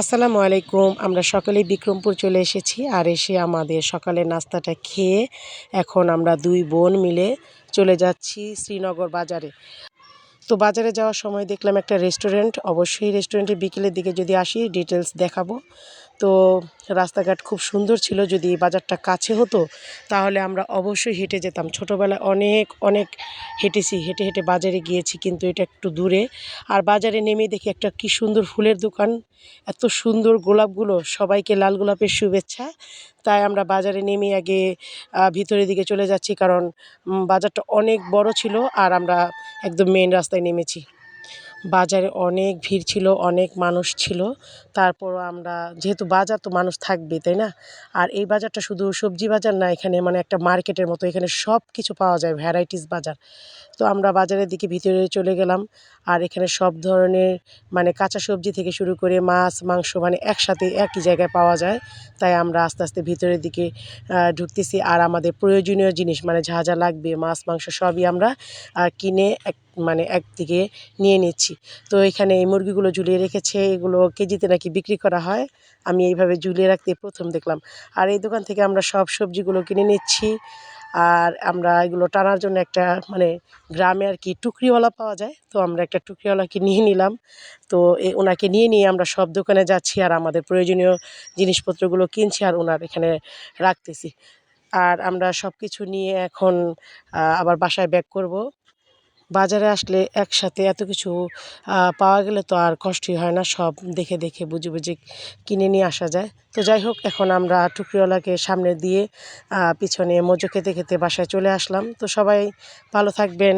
আসসালামু আলাইকুম। আমরা সকালে বিক্রমপুর চলে এসেছি আর এসে আমাদের সকালের নাস্তাটা খেয়ে এখন আমরা দুই বোন মিলে চলে যাচ্ছি শ্রীনগর বাজারে। তো বাজারে যাওয়ার সময় দেখলাম একটা রেস্টুরেন্ট। অবশ্যই রেস্টুরেন্টে বিকেলের দিকে যদি আসি ডিটেলস দেখাবো। তো রাস্তাঘাট খুব সুন্দর ছিল, যদি বাজারটা কাছে হতো, তাহলে আমরা অবশ্যই হেঁটে যেতাম। ছোটোবেলায় অনেক অনেক হেঁটেছি, হেঁটে হেঁটে বাজারে গিয়েছি, কিন্তু এটা একটু দূরে। আর বাজারে নেমে দেখি একটা কি সুন্দর ফুলের দোকান, এত সুন্দর গোলাপগুলো, সবাইকে লাল গোলাপের শুভেচ্ছা। তাই আমরা বাজারে নেমে আগে ভিতরের দিকে চলে যাচ্ছি, কারণ বাজারটা অনেক বড় ছিল, আর আমরা একদম মেন রাস্তায় নেমেছি। বাজারে অনেক ভিড় ছিল, অনেক মানুষ ছিল। তারপরও আমরা, যেহেতু বাজার তো মানুষ থাকবে তাই না? আর এই বাজারটা শুধু সবজি বাজার না, এখানে মানে একটা মার্কেটের মতো, এখানে সব কিছু পাওয়া যায় ভ্যারাইটিস বাজার। তো আমরা বাজারের দিকে ভিতরে চলে গেলাম, আর এখানে সব ধরনের মানে কাঁচা সবজি থেকে শুরু করে মাছ, মাংস মানে একসাথে একই জায়গায় পাওয়া যায়। তাই আমরা আস্তে আস্তে ভিতরের দিকে ঢুকতেছি। আর আমাদের প্রয়োজনীয় জিনিস মানে যা যা লাগবে, মাছ, মাংস সবই আমরা কিনে এক মানে একদিকে নিয়ে নিচ্ছি। তো এখানে এই মুরগিগুলো ঝুলিয়ে রেখেছে, এগুলো কেজিতে নাকি বিক্রি করা হয়। আমি এইভাবে ঝুলিয়ে রাখতে প্রথম দেখলাম। আর এই দোকান থেকে আমরা সব সবজিগুলো কিনে নিচ্ছি। আর আমরা এগুলো টানার জন্য একটা মানে গ্রামে আর কি টুকরিওয়ালা পাওয়া যায়। তো আমরা একটা টুকরিওয়ালাকে নিয়ে নিলাম। তো এ ওনাকে নিয়ে নিয়ে আমরা সব দোকানে যাচ্ছি আর আমাদের প্রয়োজনীয় জিনিসপত্রগুলো কিনছি আর ওনার এখানে রাখতেছি। আর আমরা সব কিছু নিয়ে এখন আবার বাসায় ব্যাক করব। বাজারে আসলে একসাথে এত কিছু পাওয়া গেলে তো আর কষ্টই হয় না, সব দেখে দেখে বুঝে বুঝে কিনে নিয়ে আসা যায়। তো যাই হোক, এখন আমরা টুকরিওয়ালাকে সামনে দিয়ে পিছনে মজো খেতে খেতে বাসায় চলে আসলাম। তো সবাই ভালো থাকবেন।